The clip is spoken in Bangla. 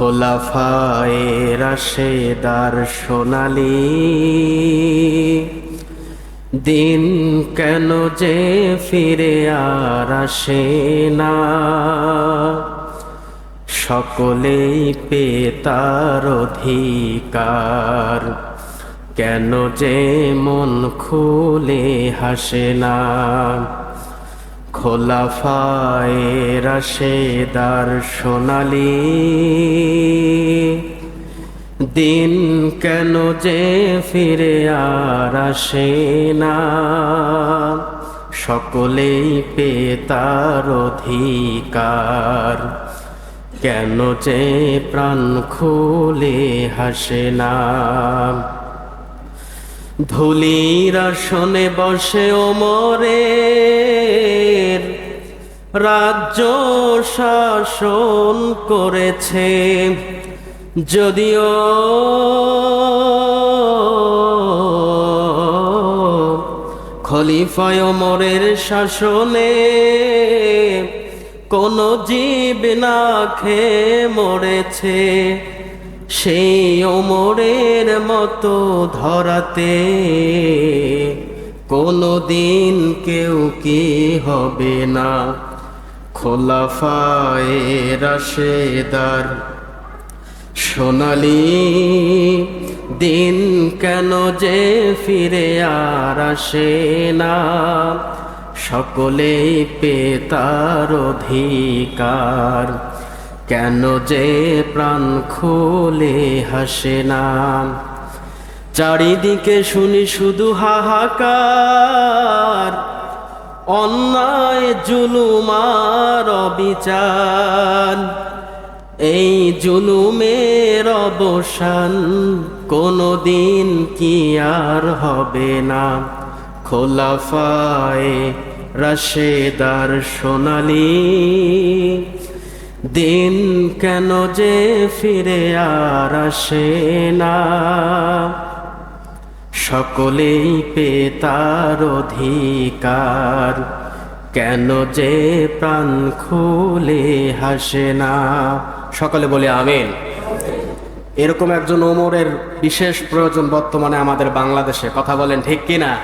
খোলাফায়ে রাশেদার সোনালি, দিন কেন যে ফিরে আর আসে না। সকলেই পেতার অধিকার, কেন যে মন খুলে হাসে না। খোলাফায়ে রাশেদার সোনালি, দিন কেন যে ফিরে আর আসে না? সকলেই পেতার অধিকার, কেন যে প্রাণ খুলে হাসে না? ধুলির আসনে বসে ওমরের রাজ্য শাসন করেছে, যদিও খলিফায় ওমরের শাসনে কোন জীব না খেয়ে মরেছে, সেই ওমরের মতো ধরাতে কোনো দিন কেউ কি হবে না। খোলাফায়ে রাশেদার। সোনালি দিন কেন যে ফিরে আর আসে না। সকলেই পেতার অধিকার। কেন যে প্রাণ খুলে হাসে না। চারিদিকে শুনি শুধু হাহাকার। অন্যায় জুলুমার অবিচার। এই জুলুমের অবসান কোনো দিন কি আর হবে না। খোলাফায় রাশেদার সোনালি, দিন কেন যে ফিরে আর আসে না। সকলেই পেতার অধিকার। কেন যে প্রাণ খুলে হাসে না। সকলে বলে আমিন। এরকম একজন ওমরের বিশেষ প্রয়োজন বর্তমানে আমাদের বাংলাদেশে। কথা বলেন ঠিক কিনা?